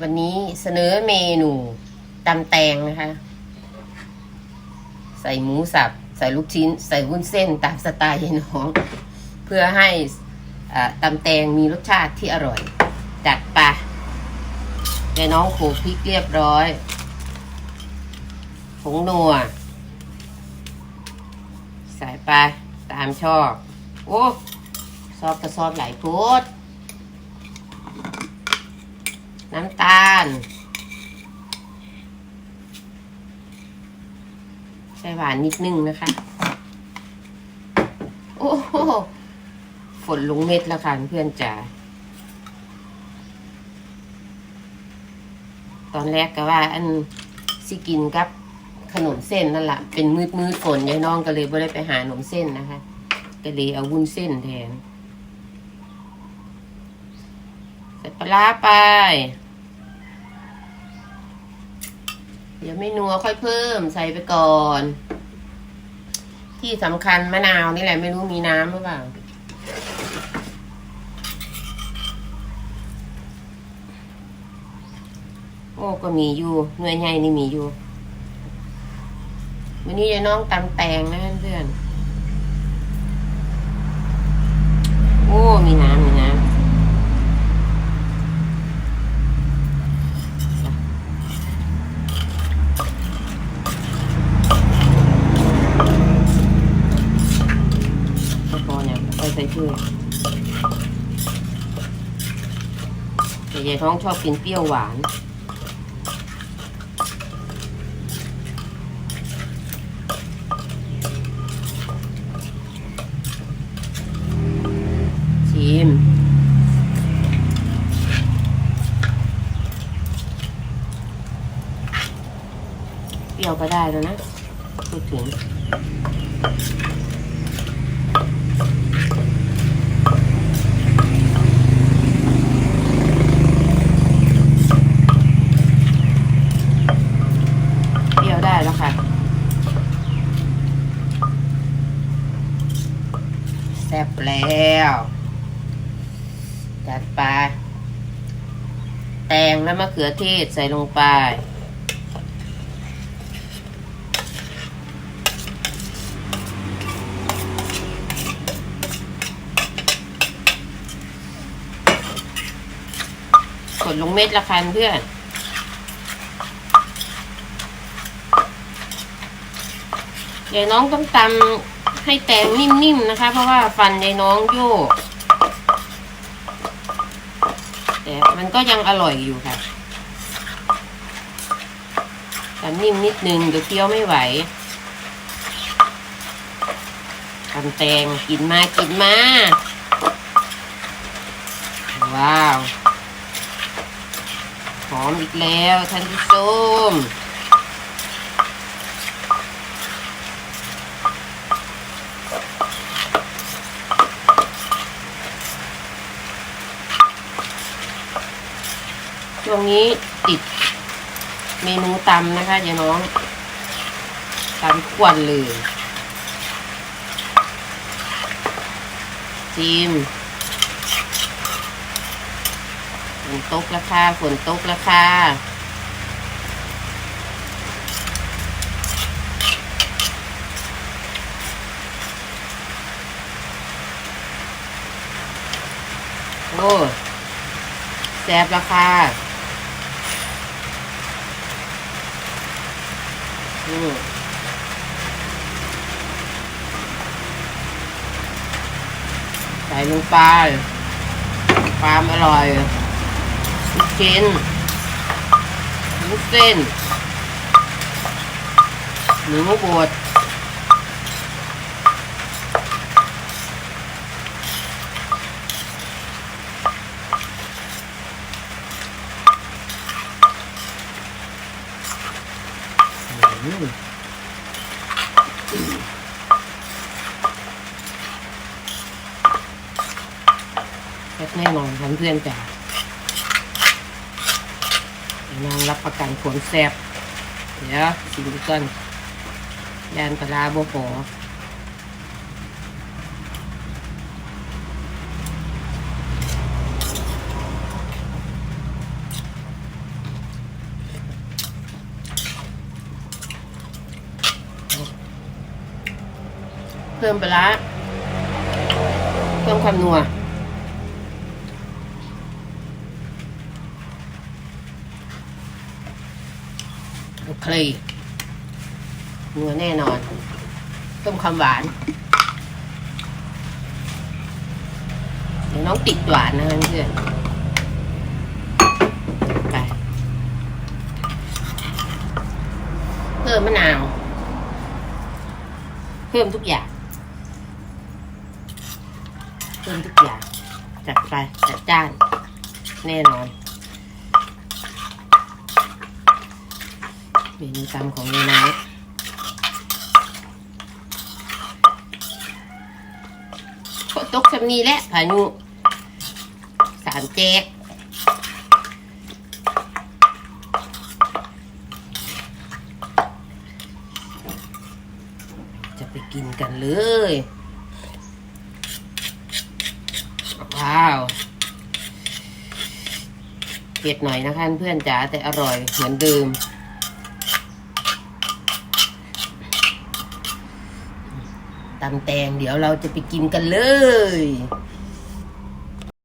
วันนี้เสนอเมนูตำแตงนะคะ ใส่หมูสับ ใส่ลูกชิ้น ใส่วุ้นเส้นตามสไตล์ยายน้อง เพื่อให้ตำแตงมีรสชาติที่อร่อย จัดไปยายน้องโขลกพริกเรียบร้อยผงนัว ใส่ไปตามชอบ โอ้ ซอบกระซอบหลายโพด น้ำตาล ใส่หวานนิดนึงนะคะ โอ้โหฝนลงเม็ดแล้วค่ะเพื่อนจ๋าตอนแรกก็ว่าอันสิกินกับขนมเส้นนั่นแหละเป็นมืดมืดๆฝนยายน้องก็เลยไม่ได้ไปหาขนมเส้นนะคะ ก็เลยเอาวุ้นเส้นแทนใส่ปลาไป เดี๋ยวไม่นัวค่อยเพิ่มใส่ไปก่อน ที่สำคัญมะนาวนี่แหละไม่รู้มีน้ำหรือเปล่าโอ้ก็มีอยู่หน่วยใหญ่นี่มีอยู่ วันนี้ยายน้องตำแตงนะเพื่อนๆโอ้ มีน้ำมีน้ำก็พอเนี่ยค่อยใส่ ช่วยยายท้องชอบกินเปรี้ยวหวาน ชิมเปรี้ยวก็ได้แล้วนะ พูดถึง เปรี้ยวได้แล้วค่ะ แซ่บแล้ว จัดไป แตงและมะเขือเทศใส่ลงไป กดลงเม็ดละคันเพื่อนยายน้องต้องตำ ให้แตงนิ่มๆนะคะ เพราะว่าฟันยายน้องโยกแต่มันก็ยังอร่อยอยู่ค่ะตำนิ่มนิดนึงเดี๋ยวเคี้ยวไม่ไหวตำแตงกินมากินมา ว้าว หอมอีกแล้วท่านผู้ชม ช่วงนี้ติดเมนูตำนะคะยายน้องตำควนเลยจิมฝนตกแล้วค่ะฝนตกแล้วค่ะโอ้แซ่บแล้วค่ะอืม ใส่ลงไปความอร่อยลูกชิ้นลูกเส้นหมูบด แน่นอนค่ะเพื่อนจ๋านางรับประกันขนแซบเดี๋ยวสินก่อนยานปลาโบโหเพิ่มไปละเพิ่มความนัว โอเคนัวแน่นอนเพิ่มความหวานเดี๋ยวน้องติดหวานนะคะเพื่อนไปเพิ่มมะนาว เพิ่มทุกอย่าง เพิ่มทุกอย่าง จัดไปจัดจ้าน แน่นอน เมนูตำของยายน้อยฝนตกชำนีและพายุสามแจกจะไปกินกันเลยว้าวเผ็ดหน่อยนะคะเพื่อนจ๋าแต่อร่อยเหมือนเดิม ตำแตง เดี๋ยวเราจะไปกินกันเลย